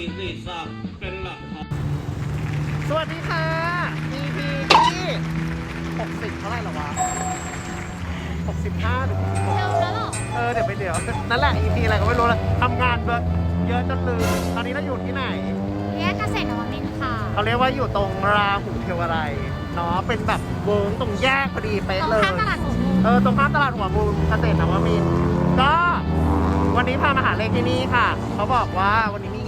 ศักดิ์เป็นหลักครับสวัสดีค่ะ EP ที่ 60 เท่าไหร่หรอวะ 65หรือเร็วแล้วเหรอ เออ เดี๋ยวไปเดี๋ยว นั่นแหละ EP อะไรก็ไม่รู้ละทำงานเยอะเยอะจนลืม ตอนนี้เราอยู่ที่ไหนแยกเกษตรนวมินทร์ค่ะเขาเรียกว่าอยู่ตรงราหูเทวไรเนาะ เป็นแบบเวิร์งตรงแยกพอดีเป๊ะตรงเลย ข้ามตลาดหัวมุมเออ ตรงข้ามตลาดหัวมุมเกษตรนวมินทร์ก็วันนี้พามาหาเลขที่นี่ค่ะ เขาบอกว่าวันนี้มี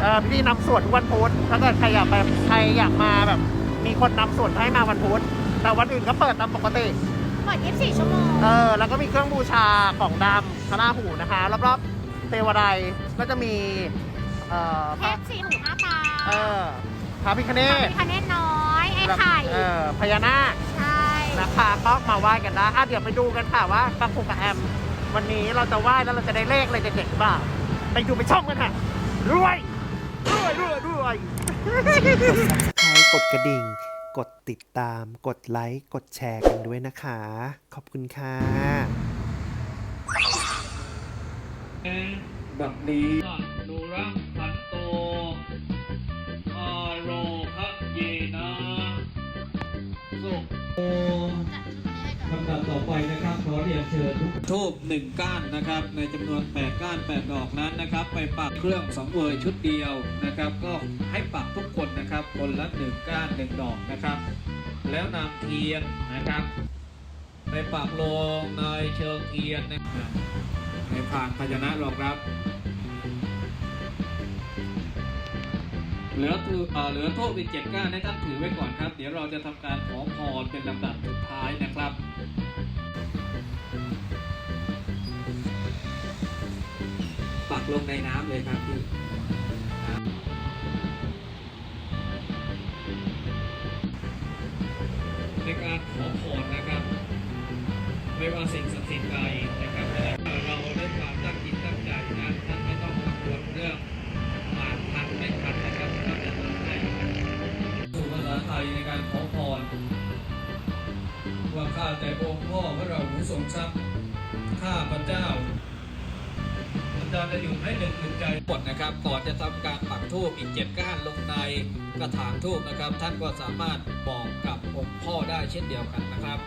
เออพิธีนำสวดทุกวันพุธถ้าเกิดใครอยากไปใครอยากมาแบบ มีคนนำสวดให้มาวันพุธแต่วันอื่นก็เปิดตามปกติ เปิด24 ชั่วโมง เออแล้วก็มีเครื่องบูชาของดำพระราหูนะคะรอบๆเทวไดก็จะมีเอ่อเทพระพสีหูห้าตาเออพระพิคเนพระศ พิคเนตน้อย ไอ้ไข่ เออพญานาคใช่ นะคะก็มาไหว้กันได้อะเดี๋ยวไปดูกันค่ะว่าปังคุกกับแอม วันนี้เราจะไหว้แล้วเราจะได้เลขอะไรเด็ดๆหรือเปล่าไปดูไปช่องกันค่ะรวย รวยรวยรวยใครกดกระดิ่ง กดติดตาม กดไลค์ กดแชร์กันด้วยนะคะ ขอบคุณค่ะแบบนี้นุรักขัน ยนเชิญทูบหนึ่งก้านนะครับ ในจำนวน 8 ก้าน 8 ดอกนั้นนะครับ ไปปักเครื่องสังเวยชุดเดียวนะครับ ก็ให้ปักทุกคนนะครับ คนละหนึ่งก้านหนึ่งดอกนะครับ แล้วนำเทียนนะครับ ไปปักลงในเชิงเทียนนะครับในผ่านภาชนะรองรับเหลือถือเออเหลือโทษอีกเจ็ดก้านให้ท่านถือไว้ก่อนครับ เดี๋ยวเราจะทำการขอพรเป็นลำดับสุดท้ายนะครับ ปักลงในน้ำเลยครับพี่ในการขอพรนะครับ ไม่ว่าสิ่งศักดิ์สิทธิ์ใดนะครับถ้าเราได้ความตั้งจิตตั้งใจนะท่านไม่ต้องกังวลเรื่องมาทันไม่ทันนะครับท่านจะทำให้สู่ภาษาไทยในการขอพรว่าข้าแต่องค์พ่อพระเราหูทรงทรัพย์ข้าพระเจ้า อาจะอยู่ให้หนึ่งหนึ่งใจกดนะครับ ก่อนจะทำการปักทูบอีกเจ็ดก้านลงในกระถางทูบนะครับ ท่านก็สามารถบอกกับองค์พ่อได้เช่นเดียวกันนะครับ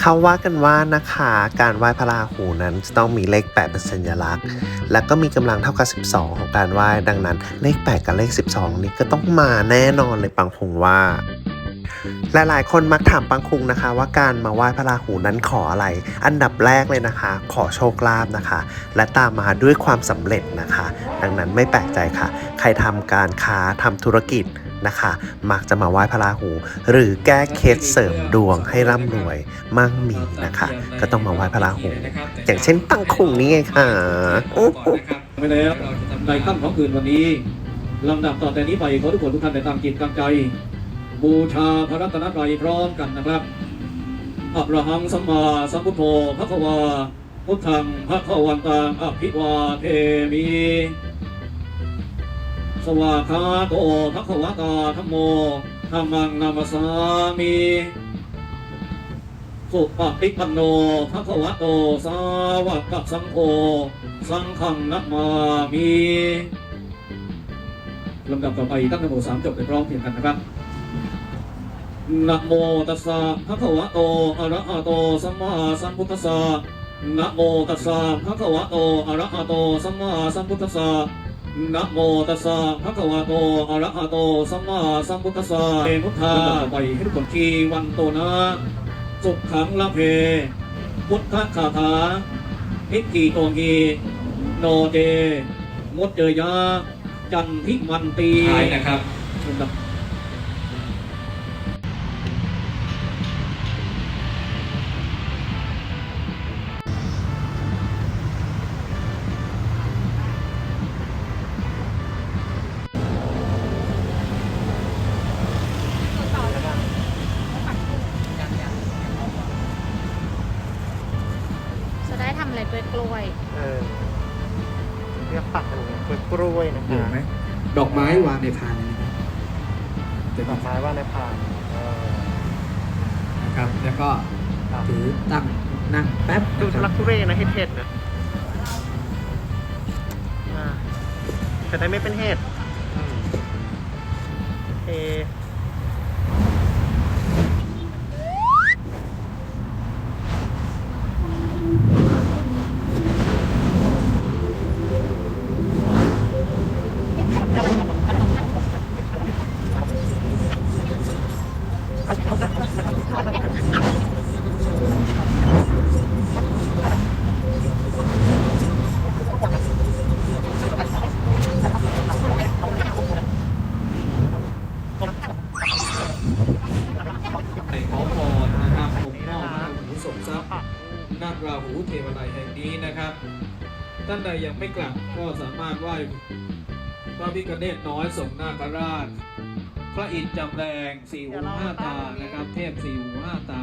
เขาว่ากันว่านะคะการไหว้พระราหูนั้นจะต้องมีเลข 8 เป็นสัญลักษณ์ แล้วก็มีกำลังเท่ากับ 12 ของการไหว้ดังนั้น เลข 8 กับเลข 12 นี้ก็ต้องมาแน่นอนเลยปังคงว่า หลายๆ คนมักถามปังคุงนะคะ ว่าการมาไหว้พระราหูนั้นขออะไร อันดับแรกเลยนะคะ ขอโชคลาภนะคะ และตามมาด้วยความสำเร็จนะคะ ดังนั้นไม่แปลกใจค่ะ ใครทำการค้าทำธุรกิจนะคะ มักจะมาไหว้พระราหู หรือแก้เคล็ดเสริมดวงให้ร่ำรวยมั่งมีนะคะ ก็ต้องมาไหว้พระราหู อย่างเช่นปังคุงนี่ไงค่ะไปแล้วในค่ำของคืนวันนี้ลำดับต่อแต่นี้ไปขอทุกคนทุกท่านได้ตั้งจิตตั้งใจ บูชาพระรัตนตรัยพร้อมกันนะครับอะระหังสัมมาสัมพุทโธพระควาพุทธังพระขวันตังอภิวาเทมิสวากาโตพระควตาธรรมโมธรรมังนามสามิสุปฏิปันโนภะควโตสาวกสังโฆสังฆังนัมมามิลำดับต่อไปตั้งนโมสามจบไปพร้อมเพียงกันนะครับ นะโมตัสสะภะคะวะโตอะระหะโตสัมมาสัมพุทธัสสะนะโมตัสสะภะคะวะโตอะระหะโตสัมมาสัมพุทธัสสะนะโมตัสสะภะคะวะโตอะระหะโตสัมมาสัมพุทธัสสะเอมุทธาไปให้ทุกคนทีวันโตนะสุขขังละเพ พุทธคาถาทิฏฐิโตกีโนเจมดเจยาจันทิมันตีนะครับ ด้ทำอะไรกล้วยกล้วย เออเรียกปักเป็นกล้วยๆนะคะอยู่ไหมดอกไม้วางในพานนี้นะครับจะดอกไม้ว่าในพานเออนะครับ แล้วก็ครับถือตั้งนั่งแป๊บดูนะคทุรัลับกทุเรนะเห็ดๆนะอ่าจะได้ไม่เป็นเห็ดอืมโอเค ในขอพรนะครับผมพ่อพระหูสมทรัพย์ อะ นาคราหูเทวไลยแห่งนี้นะครับ ท่านใดยังไม่กลับก็สามารถไหว้พระพิฆเนศน้อยสงฆ์นาคราช พระอินทร์จำแรงสี่หูห้าตานะครับ เทพสี่หูห้าตา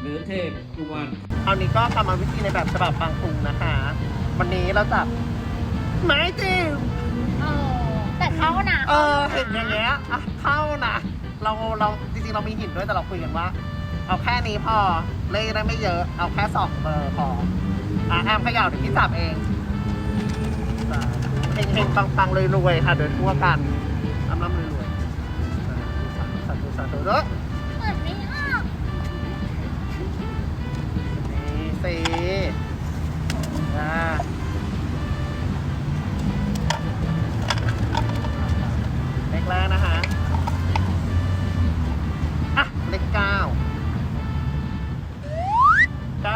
หรือเทพกุมารเอานี้ก็กรรมวิธีในแบบฉบับฟังคุงนะคะ วันนี้เราจับไม้จิ้มเออแต่เขานะเออเห็นอย่างเงี้ยอะเข้านะเราเราจริงๆเรามีหินด้วยแต่เราคุยกันว่า เอาแค่นี้พอ เลขได้ไม่เยอะ เอาแค่สองเบอร์พอ อะแอมเขย่าเดี๋ยวพี่จับเองเฮงเฮงปังปังๆรวยๆค่ะโดยทั่วกันร่ำร่ำรวยๆสาธุสาธุสาธุเด้อเหมือนไม่ออกนี่สิ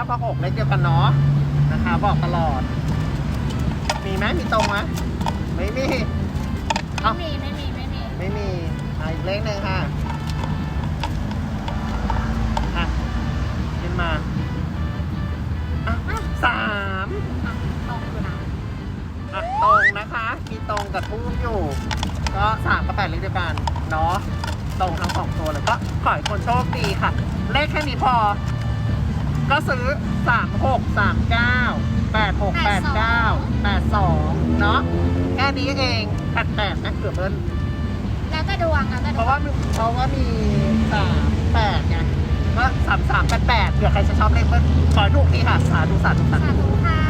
ก้ากับหกเลขเดียวกันเนาะนะคะ บอกตลอด มีไหมมีตรงไหมไม่มีเอ้าไม่มีไม่มีไม่มีไม่มีอะอีกเลขหนึ่งค่ะอะขึ้นมาอะสามตรงอยู่นะอะตรงนะคะ มีตรงกับทูบอยู่ ก็สามกับแปดเลขเดียวกันเนาะตรงทั้งสองตัวเลยก็ขอให้คนโชคดีค่ะ เลขแค่นี้พอ ก็ซื้อสามหกสามเก้าแปดหกแปดเก้าแปดสองเนาะแค่นี้เองแปดแปดนะเกือบเบิ้ลแล้วจะดวงแล้วจะดเพวราะงว่ามีเพราะว่ามีสามแปดไงก็สามสามแปดแปดเผื่อใครจะชอบเลขเบิ้ลขอให้ถูกทีค่ะสาธุสาธุสาสาธุ ธุค่ะ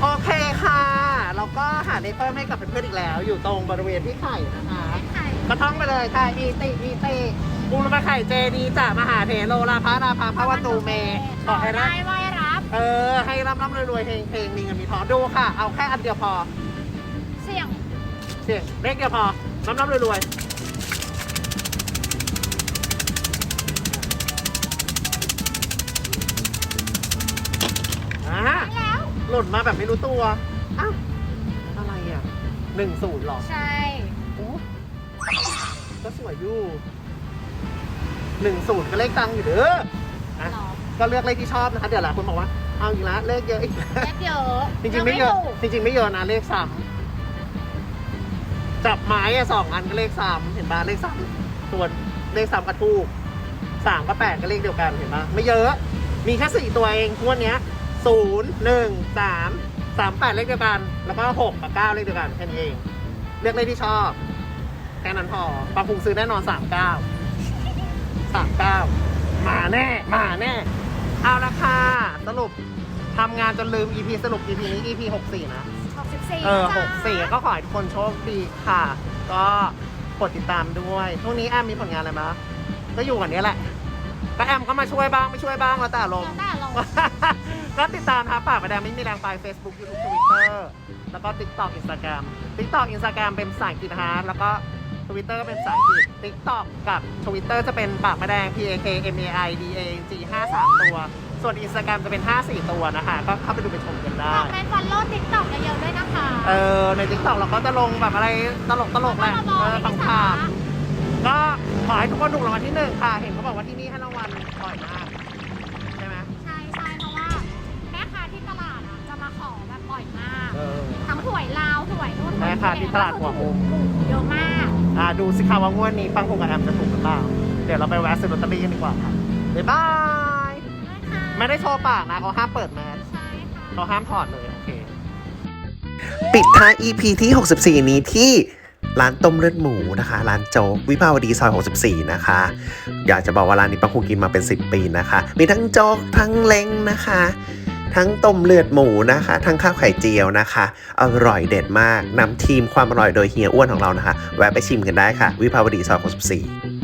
โอเคค่ะ แล้วก็หาเลขเพิ่มให้กับเพื่อนๆอีกแล้ว อยู่ตรงบริเวณที่ไข่นะคะไข่ก็ท่องไปเลยค่ะอีติอีติบูรพไข่เจดีจ่ามหาเถโลลาพานาภาพระวตูเมขอให้รัได้บไหว้รับ เออ ให้ร่ำร่ำรวยๆเฮงเฮงมีเงินมีทองดูค่ะ เอาแค่อันเดียวพอ เสี่ยงเสียงเลขเดียวพอร่ำร่ำรวยๆอ่าได้แล้วหล่นมาแบบไม่รู้ตัว อ้าวอะไรอะ หนึ่งศูนย์หรอใช่โอ้ก็สวยอยู่หนึ่งศูนย์ก็เลขตังค์อยู่เด้ออะหรอ ก็เลือกเลขที่ชอบนะคะเดี๋ยวหลายคนบอกว่าเอาอีกแล้วเลขเยอะอีกแล้วเลขเยอะจริงๆไม่เยอะถูกจริง ๆ ไม่เยอะนะเลขสามจับไม้อะสองอันก็เลขสามเห็นปะเลขสามส่วนเลขสามกระทูกสามกับแปดก็เลขเดียวกันเห็นปะไม่เยอะ มีแค่สี่ตัวเองงวดเนี้ยศูนย์หนึ่งสาม สามแปดเลขเดียวกัน แล้วก็หกกับเก้าเลขเดียวกันแค่นี้เอง เลือกเลขที่ชอบ แค่นั้นพอปาพุงซื้อแน่นอนสามเก้าสามเก้ามาแน่ มาแน่ เอาละค่ะ สรุปทำงานจนลืม EP สรุป EP นี้ EP 64นะหกสิบสี่เออจ้า64ก็ขอให้ทุกคนโชคดีค่ะ ก็กดติดตามด้วยช่วงนี้แอมมีผลงานอะไรมาก็อยู่กันเนี้ยแหละก็แอมก็มาช่วยบ้างไม่ช่วยบ้างแล้วแต่ลมณ์ แล้วแต่ลง ก็ติดตามครับปากประแดงไม่มีแรงไป Facebook YouTube Twitter แล้วก็ TikTok Instagram TikTok Instagram เป็นภาษาอังกฤษนะฮะแล้วก็ Twitter ก็เป็นภาษาอังกฤษ TikTok กับ Twitter จะเป็นปากประแดง P A K M A I D A N G 5 3 ตัว ส่วน Instagram จะเป็น 5 4 ตัวนะคะ ก็เข้าไปดูไปชมกันได้ ฝากเป็นฟอลโล่ติ๊กต็อกเยอะๆด้วยนะคะเออ ใน TikTok เราก็จะลงแบบอะไรตลกตลกๆแหละมาบอกเออไม่ขมีสาระำๆก็ขอให้ทุกคนถูกรางวัลที่หนึ่งค่ะ เห็นเขาบอกว่าที่นี่ให้รางวัล ค้าที่ตลาดหัวมุมเยอะมากอ่าดูสิคะว่างวดนี้ปังคงกับแอมจะถูกหรือเปล่า เดี๋ยวเราไปแวะซื้อลอตเตอรี่กันดีกว่าค่ะบ๊ายบายนะคะไม่ได้โชว์ปากนะเขาห้ามเปิดแมสใช่ค่ะเขาห้ามถอดเลยโอเค ปิดท้าย EP ที่ 64 นี้ที่ร้านต้มเลือดหมูนะคะ ร้านโจ๊กวิภาวดีซอย 64 นะคะ อยากจะบอกว่าร้านนี้ปังคงกินมาเป็น 10 ปีนะคะ มีทั้งโจ๊กทั้งเล้งนะคะ ทั้งต้มเลือดหมูนะคะ ทั้งข้าวไข่เจียวนะคะ อร่อยเด็ดมากนำทีมความอร่อยโดยเฮียอ้วนของเรานะคะ แวะไปชิมกันได้ค่ะ วิภาวดีซอย64